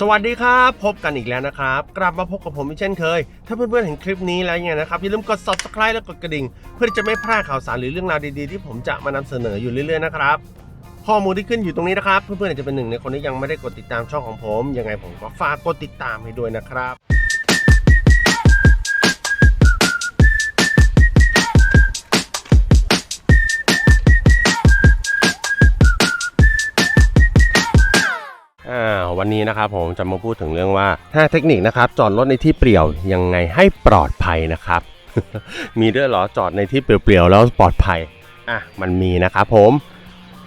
สวัสดีครับ พบกันอีกแล้วนะครับ กลับมาพบกับผมเช่นเคย ถ้าเพื่อนๆเห็นคลิปนี้แล้วเนี่ยนะครับอย่าลืมกด subscribe และกดกระดิ่ง เพื่อจะไม่พลาดข่าวสารหรือเรื่องราวดีๆ ที่ผมจะมานำเสนออยู่เรื่อยๆนะครับข้อมูลที่ขึ้นอยู่ตรงนี้นะครับ เพื่อนๆอาจจะเป็นหนึ่งในคนที่ยังไม่ได้กดติดตามช่องของผมยังไงผมก็ฝากกดติดตามให้ด้วยนะครับ วันนี้นะครับผมจะมาพูดถึงเรื่องว่า 5 เทคนิคนะครับจอดรถในที่เปลี่ยวยังไงให้ปลอดภัยนะครับ มีด้วยหรอจอดในที่เปลี่ยวๆแล้วปลอดภัยอะมันมีนะครับผม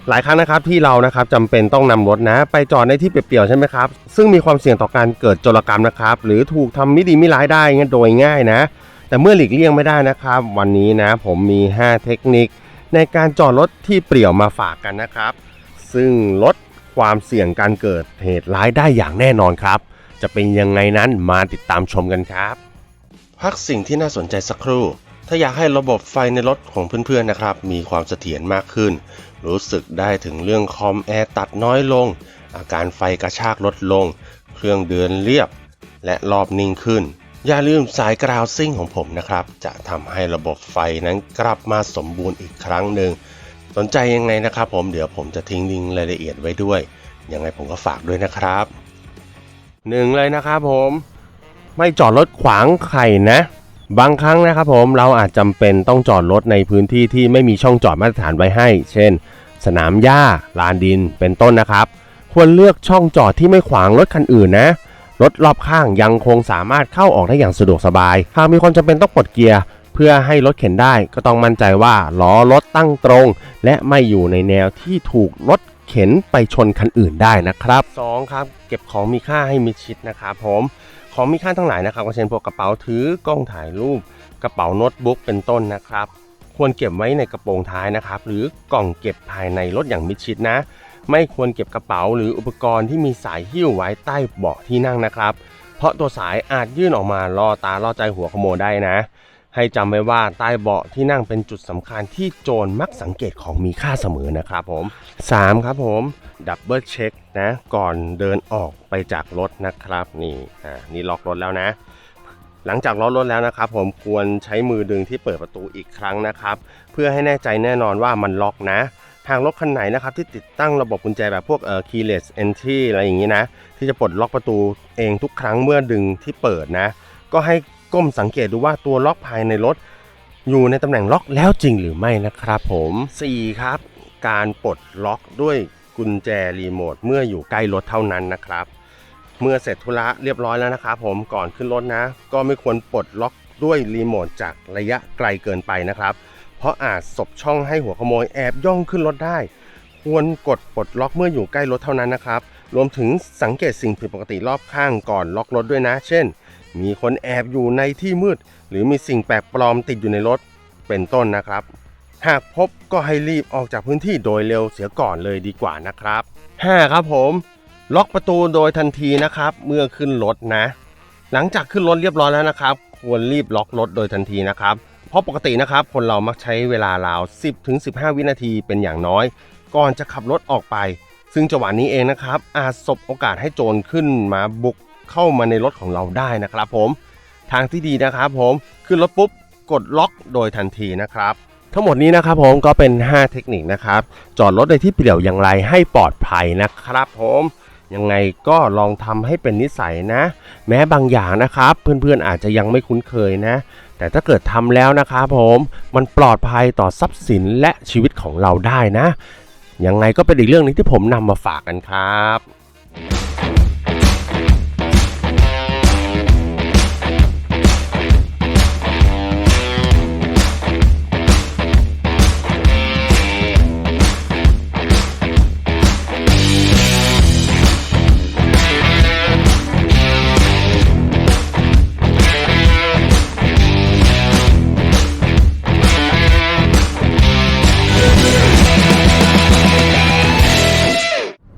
หลายครั้งนะครับที่เรานะครับจำเป็นต้องนำรถนะ ไปจอดในที่เปลี่ยวๆใช่ไหมครับซึ่งมีความเสี่ยงต่อการเกิดโจรกรรมนะครับหรือถูกทำไม่ดีไม่ร้ายได้งั้นโดยง่ายนะ แต่เมื่อหลีกเลี่ยงไม่ได้นะครับ วันนี้นะผมมี 5 เทคนิค ในการจอดรถที่เปลี่ยวมาฝากกันนะครับ ซึ่งลด ความเสี่ยงการเกิดเหตุร้ายได้อย่างแน่นอนครับ จะเป็นยังไงนั้นมาติดตามชมกันครับ พักสิ่งที่น่าสนใจสักครู่ ถ้าอยากให้ระบบไฟในรถของเพื่อนๆนะครับ มีความเสถียรมากขึ้น รู้สึกได้ถึงเรื่องคอมแอร์ตัดน้อยลง อาการไฟกระชากลดลง เครื่องเดินเรียบ และรอบนิ่งขึ้นอย่าลืมสายกราวซิ่งของผมนะครับ จะทำให้ระบบไฟนั้นกลับมาสมบูรณ์อีกครั้งหนึ่ง สนใจยังไงนะครับผมเดี๋ยวผมจะทิ้งลิงก์รายละเอียดไว้ด้วยยังไงผมก็ฝากด้วยนะครับหนึ่งเลยนะครับผมไม่จอดรถขวางไข่นะ บางครั้งนะครับผมเราอาจจำเป็นต้องจอดรถในพื้นที่ที่ไม่มีช่องจอดมาตรฐานไว้ให้ เช่น สนามหญ้าลานดินเป็นต้นนะครับ ควรเลือกช่องจอดที่ไม่ขวางรถคันอื่นนะรถรอบข้างยังคงสามารถเข้าออกได้อย่างสะดวกสบาย หากมีคนจำเป็นต้องปลดเกียร์ เพื่อให้รถเข็นได้ก็ต้องมั่นใจว่าล้อรถตั้งตรง และไม่อยู่ในแนวที่ถูกรถเข็นไปชนคันอื่นได้นะครับ 2. ครับ เก็บของมีค่าให้มิดชิดนะครับผมของมีค่าทั้งหลายนะครับก็เช่นพวกกระเป๋าถือกล้องถ่ายรูป กระเป๋าโน้ตบุ๊กเป็นต้นนะครับ ควรเก็บไว้ในกระโปรงท้ายนะครับ หรือกล่องเก็บภายในรถอย่างมิดชิดนะ ไม่ควรเก็บกระเป๋าหรืออุปกรณ์ที่มีสายหิ้วไว้ใต้เบาะที่นั่งนะครับ เพราะตัวสายอาจยื่นออกมาล่อตาล่อใจหัวขโมยได้นะ ให้จำไว้ว่าใต้เบาะที่นั่งเป็นจุดสำคัญที่โจรมักสังเกตของมีค่าเสมอนะครับผม 3. ครับผมดับเบิลเช็คนะก่อนเดินออกไปจากรถนะครับ นี่อ่านี่ล็อกรถแล้วนะ หลังจากล็อกรถแล้วนะครับ ผมควรใช้มือดึงที่เปิดประตูอีกครั้งนะครับ เพื่อให้แน่ใจแน่นอนว่ามันล็อกนะหากรถคันไหนนะครับที่ติดตั้งระบบกุญแจแบบพวกเอ่อ keyless entry อะไรอย่างนี้นะ ที่จะปลดล็อกประตูเองทุกครั้งเมื่อดึงที่เปิดนะ ก็ให้ ก้มสังเกตดูว่าตัวล็อกภายในรถ อยู่ในตำแหน่งล็อกแล้วจริงหรือไม่นะครับผม 4. ครับ การปลดล็อกด้วยกุญแจรีโมทเมื่ออยู่ใกล้รถเท่านั้นนะครับ เมื่อเสร็จธุระเรียบร้อยแล้วนะครับผมก่อนขึ้นรถนะ ก็ไม่ควรปลดล็อกด้วยรีโมทจากระยะไกลเกินไปนะครับ เพราะอาจสบช่องให้หัวขโมยแอบย่องขึ้นรถได้ ควรกดปลดล็อกเมื่ออยู่ใกล้รถเท่านั้นนะครับ รวมถึงสังเกตสิ่งผิดปกติรอบข้างก่อนล็อกรถด้วยนะ เช่น มีคนแอบอยู่ในที่มืด หรือมีสิ่งแปลกปลอมติดอยู่ในรถเป็นต้นนะครับ หากพบก็ให้รีบออกจากพื้นที่โดยเร็วเสียก่อนเลยดีกว่านะครับ 5. ครับผม ล็อกประตูโดยทันทีนะครับ เมื่อขึ้นรถนะ หลังจากขึ้นรถเรียบร้อยแล้วนะครับ ควรรีบล็อกรถโดยทันทีนะครับ เพราะปกตินะครับ คนเรามักใช้เวลาราว 10-15 วินาทีเป็นอย่างน้อย ก่อนจะขับรถออกไป ซึ่งจังหวะนี้เองนะครับ อาจสบโอกาสให้โจรขึ้นมาบุก เข้ามาในรถของเราได้นะครับผมทางที่ดีนะครับผมขึ้นรถปุ๊บกดล็อกโดยทันทีนะครับ ทั้งหมดนี้นะครับผมก็เป็น 5 เทคนิคนะครับ จอดรถในที่เปลี่ยวอย่างไรให้ปลอดภัยนะครับผมยังไงก็ลองทำให้เป็นนิสัยนะ แม้บางอย่างนะครับ เพื่อนๆอาจจะยังไม่คุ้นเคยนะ แต่ถ้าเกิดทำแล้วนะครับผมมันปลอดภัยต่อทรัพย์สินและชีวิตของเราได้นะยังไงก็เป็นอีกเรื่องหนึงที่ผมนำมาฝากกันครับ